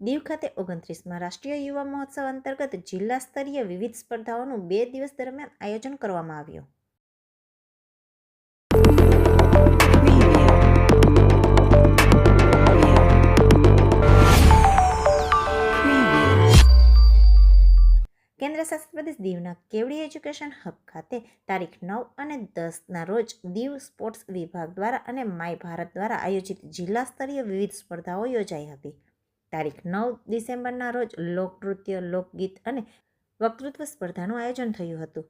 દીવ ખાતે ઓગણત્રીસમાં રાષ્ટ્રીય યુવા મહોત્સવ અંતર્ગત જિલ્લા સ્તરીય વિવિધ સ્પર્ધાઓનું બે દિવસ દરમિયાન આયોજન કરવામાં આવ્યું. કેન્દ્ર શાસિત પ્રદેશ દીવના કેવડી એજ્યુકેશન હબ ખાતે તારીખ નવ અને દસના રોજ દીવ સ્પોર્ટ્સ વિભાગ દ્વારા અને માય ભારત દ્વારા આયોજિત જિલ્લા સ્તરીય વિવિધ સ્પર્ધાઓ યોજાઈ હતી. તારીખ નવ ડિસેમ્બરના રોજ લોકનૃત્ય, લોકગીત અને વક્તૃત્વ સ્પર્ધાનું આયોજન થયું હતું.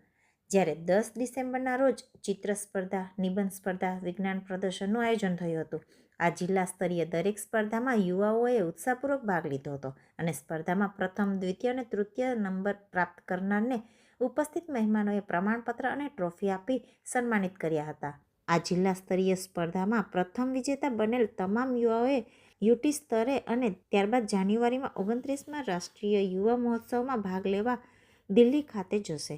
જ્યારે દસ ડિસેમ્બરના રોજ ચિત્ર સ્પર્ધા, નિબંધ સ્પર્ધા, વિજ્ઞાન પ્રદર્શનનું આયોજન થયું હતું. આ જિલ્લા સ્તરીય દરેક સ્પર્ધામાં યુવાઓએ ઉત્સાહપૂર્વક ભાગ લીધો હતો અને સ્પર્ધામાં પ્રથમ, દ્વિતીય અને તૃતીય નંબર પ્રાપ્ત કરનારને ઉપસ્થિત મહેમાનોએ પ્રમાણપત્ર અને ટ્રોફી આપી સન્માનિત કર્યા હતા. આ જિલ્લા સ્તરીય સ્પર્ધામાં પ્રથમ વિજેતા બનેલ તમામ યુવાઓએ યુટી સ્તરે અને ત્યારબાદ જાન્યુઆરીમાં ઓગણત્રીસમાં રાષ્ટ્રીય યુવા મહોત્સવમાં ભાગ લેવા દિલ્હી ખાતે જશે.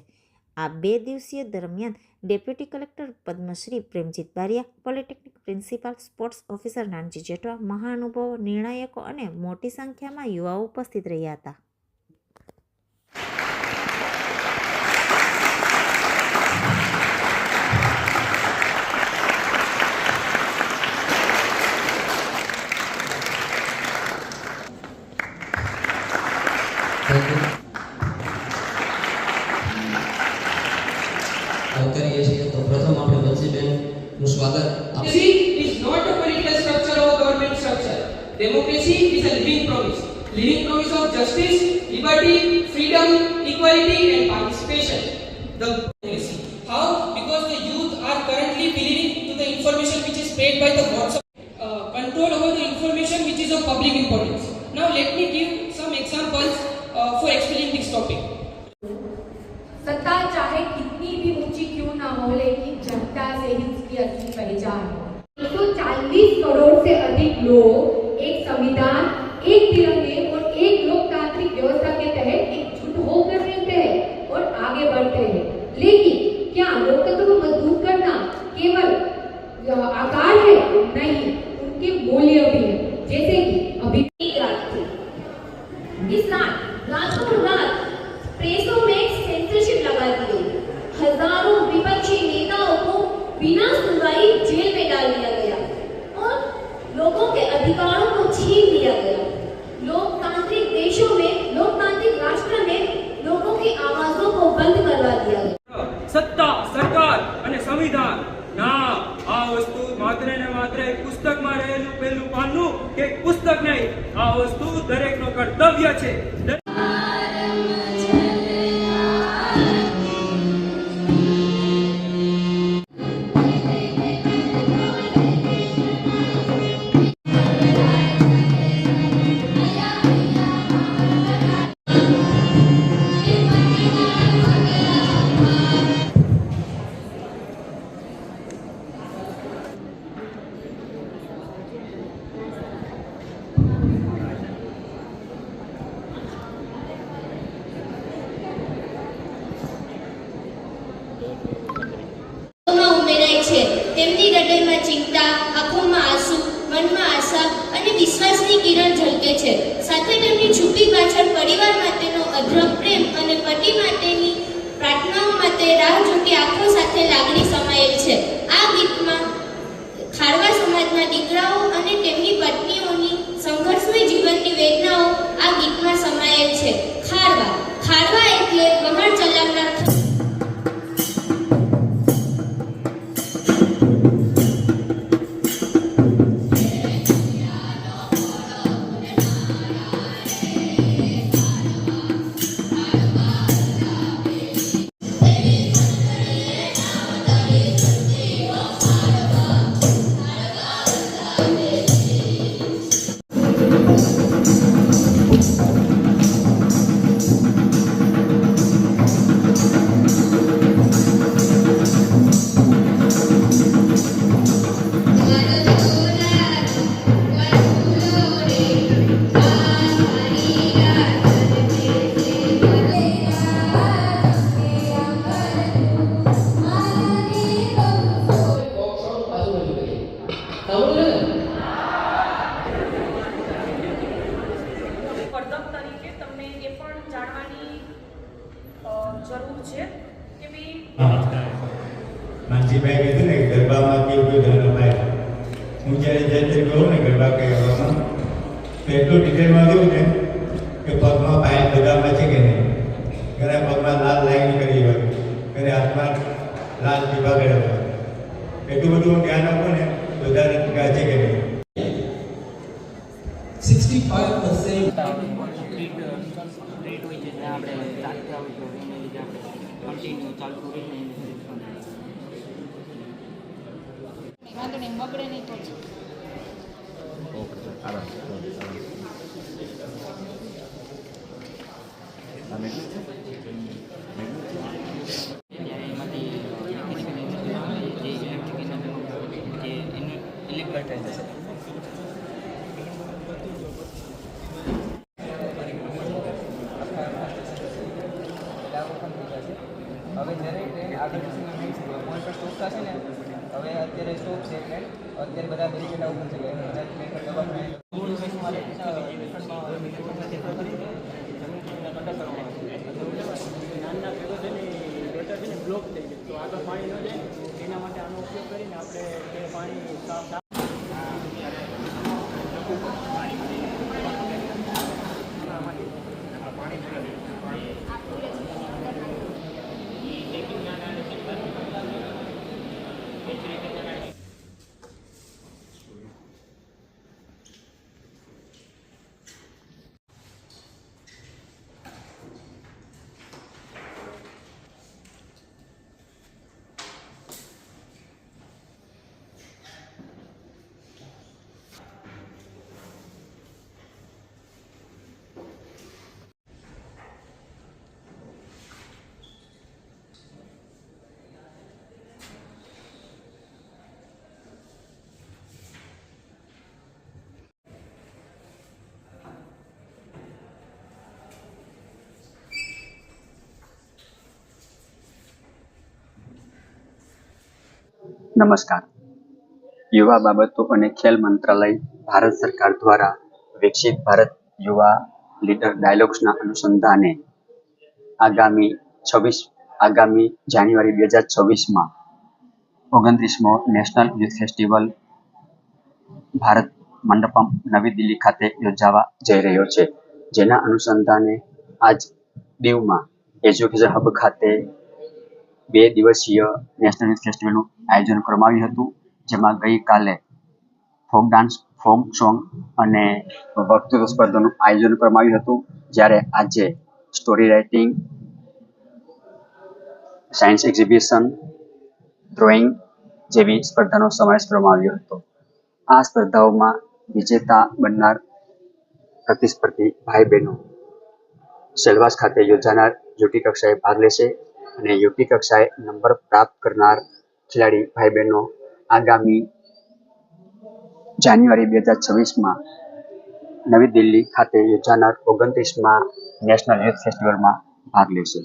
આ બે દિવસીય દરમિયાન deputy collector Padmashri Premjit Bariya, polytechnic principal sports officer Nanji Jethwa, મહાનુભાવો, નિર્ણાયકો અને મોટી સંખ્યામાં યુવાઓ ઉપસ્થિત રહ્યા હતા. તો પ્રથમ આપણે બચ્ચીબેનનું સ્વાગત આપ Democracy is not a political structure or government structure. Democracy is a living promise. Living promise of justice, liberty, freedom, equality and participation. How? Because the youth are currently believing to the information which is spread by the WhatsApp. Uh, control over the information which is of public importance. Now let me give some examples uh, for explaining this topic. 140 crore से अधिक लोग अधिकारों को छीन दिया गया लोकतांत्रिक देशों में लोकतांत्रिक राष्ट्र में लोगों की आवाजों को बंद करवा दिया गया સત્તા સરકાર અને સંવિધાન ના આ વસ્તુ માત્ર ને માત્ર એક પુસ્તકમાં રહેલું પેલું પાનું કે એક પુસ્તક નહીં આ વસ્તુ દરેકનો કર્તવ્ય છે પરિવાર માટેનો અઢળક પ્રેમ અને પતિ માટેની પ્રાર્થનાઓ માટે રાહ જોતી આંખો સાથે લાગણી સમાયેલ છે. આ ગીતમાં ખારવા સમાજના દીકરાઓ અને તેમની પત્નીઓની સંઘર્ષમય જીવનની વેદનાઓ આ ગીતમાં સમાયેલ છે. ખારવા. ખારવા એટલે વહાણ હું જ્યારે જતે ગયો ને ગરબા કહેવામાં. તો એટલું ડિટેલમાં જોઉં ને કે પગમાં પાય બધામાં છે કે નહીં. ઘણા પગમાં લાલ લાઈન કરી હોય, ઘરે હાથમાં લાલ ટીપા કર્યા હોય. એટલું બધું ધ્યાન આપું હવે જ્યારે ટ્રેન આગળ પોઈન્ટ પર સ્ટોપ થશે ને હવે અત્યારે સ્ટોપ છે ટ્રેન અત્યારે બધા બેરિકેડ ઉપર છે બધા ટ્રેન પર દબાણ બ્લોક થઈ ગયું તો આગળ પાણી ન જાય એના માટે આનો ઉપયોગ કરીને આપણે તે પાણી સાફ નમસ્કાર. યુવા બાબતો અને ખેલ મંત્રાલય ભારત સરકાર દ્વારા વિકસિત ભારત યુવા લીડર ડાયલોગ્સના અનુસંધાને આગામી છવ્વીસ, આગામી જાન્યુઆરી બે હજાર છવ્વીસમાં ઓગણત્રીસમો national youth festival Bharat Mandapam Navi Delhi ખાતે યોજાવા જઈ રહ્યો છે. જેના અનુસંધાને આજ દીવમાં એજ્યુકેશન હબ ખાતે બે દિવસીય નેશનલ ફેસ્ટિવલનું આયોજન કરવામાં આવ્યું હતું, જેમાં ગઈકાલે ફોક ડાન્સ ફોક સોંગ અને વક્તૃત્વ સ્પર્ધાનું આયોજન કરવામાં આવ્યું હતું. જ્યારે આજે story writing science exhibition drawing જેવી સ્પર્ધાનો સમાવેશ કરવામાં આવ્યો હતો. આ સ્પર્ધાઓમાં વિજેતા બનનાર પ્રતિસ્પર્ધી ભાઈ બહેનો સેલવાસ ખાતે યોજાનાર યુટી કક્ષાએ ભાગ લેશે. અને યુપી કક્ષાએ નંબર પ્રાપ્ત કરનાર ખેલાડી ભાઈ બહેનો આગામી જાન્યુઆરી બે હજાર છવ્વીસમાં નવી દિલ્હી ખાતે યોજાનાર ઓગણત્રીસમાં નેશનલ હેલ્થ ફેસ્ટિવલમાં ભાગ લેશે.